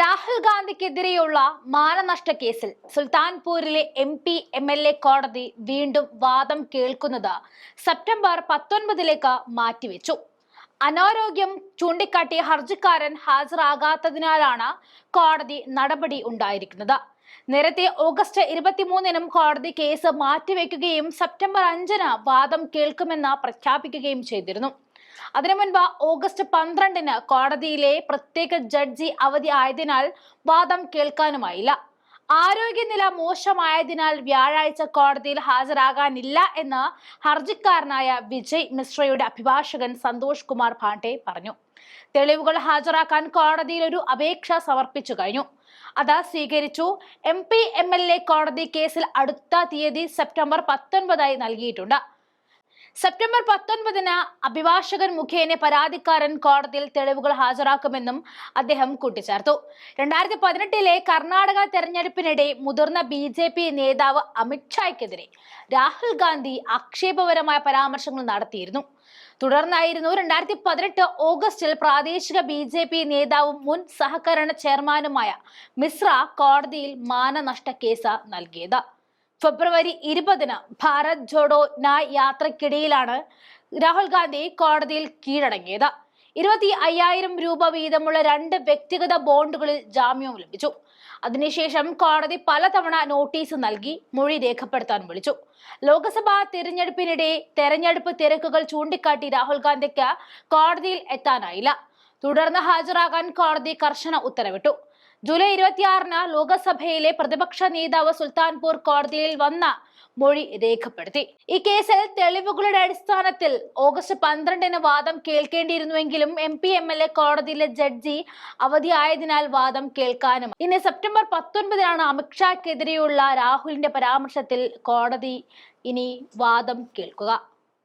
രാഹുൽ ഗാന്ധിക്കെതിരെയുള്ള മാനനഷ്ട കേസിൽ സുൽത്താൻപൂരിലെ M P M L A കോടതി വീണ്ടും വാദം കേൾക്കുന്നത് സെപ്റ്റംബർ പത്തൊൻപതിലേക്ക് മാറ്റിവെച്ചു. അനാരോഗ്യം ചൂണ്ടിക്കാട്ടിയ ഹർജിക്കാരൻ ഹാജരാകാത്തതിനാലാണ് കോടതി നടപടി ഉണ്ടായിരിക്കുന്നത്. നേരത്തെ ഓഗസ്റ്റ് ഇരുപത്തിമൂന്നിനും കോടതി കേസ് മാറ്റിവെക്കുകയും സെപ്റ്റംബർ അഞ്ചിന് വാദം കേൾക്കുമെന്ന് പ്രഖ്യാപിക്കുകയും ചെയ്തിരുന്നു. അതിനു മുൻപ് ഓഗസ്റ്റ് പന്ത്രണ്ടിന് കോടതിയിലെ പ്രത്യേക ജഡ്ജി അവധി ആയതിനാൽ വാദം കേൾക്കാനുമായില്ല. ആരോഗ്യനില മോശമായതിനാൽ വ്യാഴാഴ്ച കോടതിയിൽ ഹാജരാകാനില്ല എന്ന് ഹർജിക്കാരനായ വിജയ് മിശ്രയുടെ അഭിഭാഷകൻ സന്തോഷ് കുമാർ പാണ്ഡെ പറഞ്ഞു. തെളിവുകൾ ഹാജരാക്കാൻ കോടതിയിൽ ഒരു അപേക്ഷ സമർപ്പിച്ചു കഴിഞ്ഞു. അത് സ്വീകരിച്ചു. M P M L A കോടതി കേസിൽ അടുത്ത തീയതി സെപ്റ്റംബർ പത്തൊൻപതായി നൽകിയിട്ടുണ്ട്. സെപ്റ്റംബർ പത്തൊൻപതിന് അഭിഭാഷകൻ മുഖേന പരാതിക്കാരൻ കോടതിയിൽ തെളിവുകൾ ഹാജരാക്കുമെന്നും അദ്ദേഹം കൂട്ടിച്ചേർത്തു. രണ്ടായിരത്തി പതിനെട്ടിലെ കർണാടക തെരഞ്ഞെടുപ്പിനിടെ മുതിർന്ന ബി ജെ പി നേതാവ് അമിത്ഷായ്ക്കെതിരെ രാഹുൽ ഗാന്ധി ആക്ഷേപപരമായ പരാമർശങ്ങൾ നടത്തിയിരുന്നു. തുടർന്നായിരുന്നു രണ്ടായിരത്തി പതിനെട്ട് ഓഗസ്റ്റിൽ പ്രാദേശിക ബി ജെ പി നേതാവും മുൻ സഹകരണ ചെയർമാനുമായ മിശ്ര കോടതിയിൽ മാനനഷ്ട കേസ് നൽകിയത്. ഫെബ്രുവരി ഇരുപതിന് ഭാരത് ജോഡോ നായ് യാത്രക്കിടയിലാണ് രാഹുൽ ഗാന്ധി കോടതിയിൽ കീഴടങ്ങിയത്. ഇരുപത്തി അയ്യായിരം രൂപ വീതമുള്ള രണ്ട് വ്യക്തിഗത ബോണ്ടുകളിൽ ജാമ്യവും ലഭിച്ചു. അതിനുശേഷം കോടതി പലതവണ നോട്ടീസ് നൽകി മൊഴി രേഖപ്പെടുത്താൻ വിളിച്ചു. ലോക്സഭാ തിരഞ്ഞെടുപ്പിനിടെ തെരഞ്ഞെടുപ്പ് തിരക്കുകൾ ചൂണ്ടിക്കാട്ടി രാഹുൽ ഗാന്ധിക്ക് കോടതിയിൽ എത്താനായില്ല. തുടർന്ന് ഹാജരാകാൻ കോടതി കർശന ഉത്തരവിട്ടു. ജൂലൈ ഇരുപത്തിയാറിന് ലോകസഭയിലെ പ്രതിപക്ഷ നേതാവ് സുൽത്താൻപൂർ കോടതിയിൽ വന്ന മൊഴി രേഖപ്പെടുത്തി. ഈ കേസിൽ തെളിവുകളുടെ അടിസ്ഥാനത്തിൽ ഓഗസ്റ്റ് പന്ത്രണ്ടിന് വാദം കേൾക്കേണ്ടിയിരുന്നുവെങ്കിലും M P M L A കോടതിയിലെ ജഡ്ജി അവധിയായതിനാൽ വാദം കേൾക്കാനും. ഇനി സെപ്റ്റംബർ പത്തൊൻപതിനാണ് അമിത്ഷാക്കെതിരെയുള്ള രാഹുലിന്റെ പരാമർശത്തിൽ കോടതി ഇനി വാദം കേൾക്കുക.